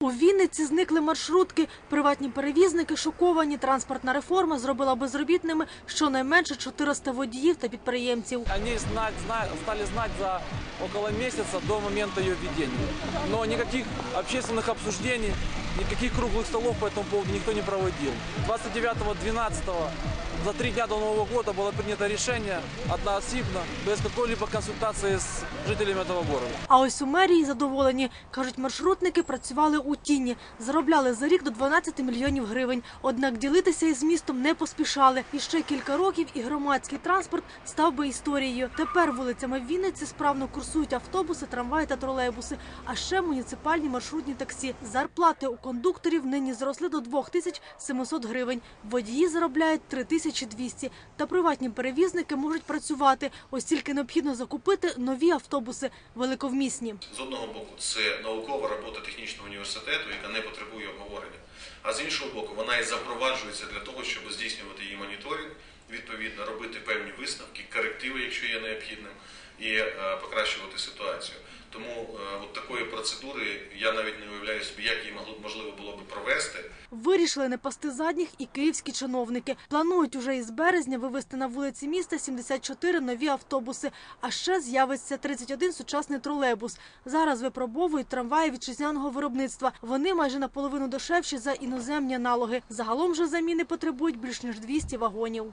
У Вінниці зникли маршрутки. Приватні перевізники шоковані. Транспортна реформа зробила безробітними щонайменше 400 водіїв та підприємців. Они знать, зна- стали знать за около месяца до момента ее введения. Но никаких общественных обсуждений, никаких круглых столов по этому поводу никто не проводил. 29-12 за три дня до Нового года было принято решение одноосібно, без какой-либо консультации с жителями этого города. А ось у мерії задоволені. Кажуть, маршрутники працювали у тіні. Заробляли за рік до 12 мільйонів гривень. Однак ділитися із містом не поспішали. І ще кілька років і громадський транспорт став би історією. Тепер вулицями Вінниці справно курсують автобуси, трамваї та тролейбуси. А ще муніципальні маршрутні таксі. Зарплати у кондукторів нині зросли до 2700 гривень. Водії заробляють 3200. Та приватні перевізники можуть працювати. Ось тільки необхідно закупити нові автобуси великовмісні. З одного боку, це наукова робота технічного університету, яка не потребує обговорення. А з іншого боку, вона і запроваджується для того, щоб здійснювати її моніторинг, відповідно робити певні висновки, корективи, якщо є необхідним, і е, покращувати ситуацію. Тому е, от такої процедури я навіть не уявляю собі, як її можливо було би провести. Вирішили не пасти задніх і київські чиновники. Планують уже із березня вивести на вулиці міста 74 нові автобуси. А ще з'явиться 31 сучасний тролейбус. Зараз випробовують трамваї вітчизняного виробництва. Вони майже наполовину дешевші за іноземні аналоги. Загалом же заміни потребують більш ніж 200 вагонів.